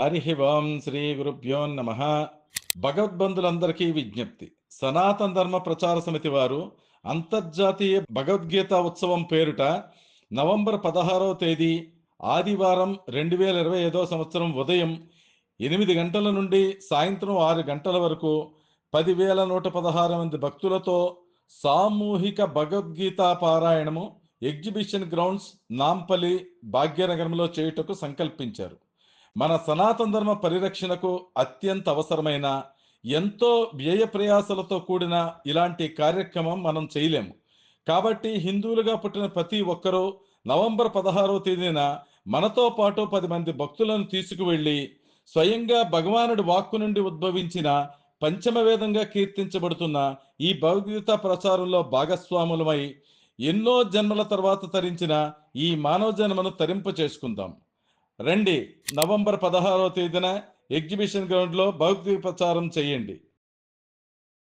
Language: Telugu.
హరి ఓం శ్రీ గురుభ్యో నమ. భగవద్బంధులందరికీ విజ్ఞప్తి. సనాతన ధర్మ ప్రచార సమితి వారు అంతర్జాతీయ భగవద్గీత ఉత్సవం పేరుట నవంబర్ పదహారవ తేదీ ఆదివారం రెండు వేల ఇరవై ఐదో సంవత్సరం ఉదయం ఎనిమిది గంటల నుండి సాయంత్రం ఆరు గంటల వరకు పదివేల నూట పదహారు మంది భక్తులతో సామూహిక భగవద్గీత పారాయణము ఎగ్జిబిషన్ గ్రౌండ్స్ నాంపల్లి భాగ్యనగరంలో చేయుటకు సంకల్పించారు. మన సనాతన ధర్మ పరిరక్షణకు అత్యంత అవసరమైన ఎంతో వ్యయ ప్రయాసలతో కూడిన ఇలాంటి కార్యక్రమం మనం చేయలేము. కాబట్టి హిందువులుగా పుట్టిన ప్రతి ఒక్కరూ నవంబర్ పదహారవ తేదీన మనతో పాటు పది మంది భక్తులను తీసుకువెళ్ళి స్వయంగా భగవానుడి వాక్కు నుండి ఉద్భవించిన పంచమ వేదంగా కీర్తించబడుతున్న ఈ భగవద్గీత ప్రచారంలో భాగస్వాములమై ఎన్నో జన్మల తర్వాత తరించిన ఈ మానవ జన్మను తరింప చేసుకుందాం రండి. నవంబర్ పదహారవ తేదీన ఎగ్జిబిషన్ గ్రౌండ్లో భౌతిక ప్రచారం చేయండి.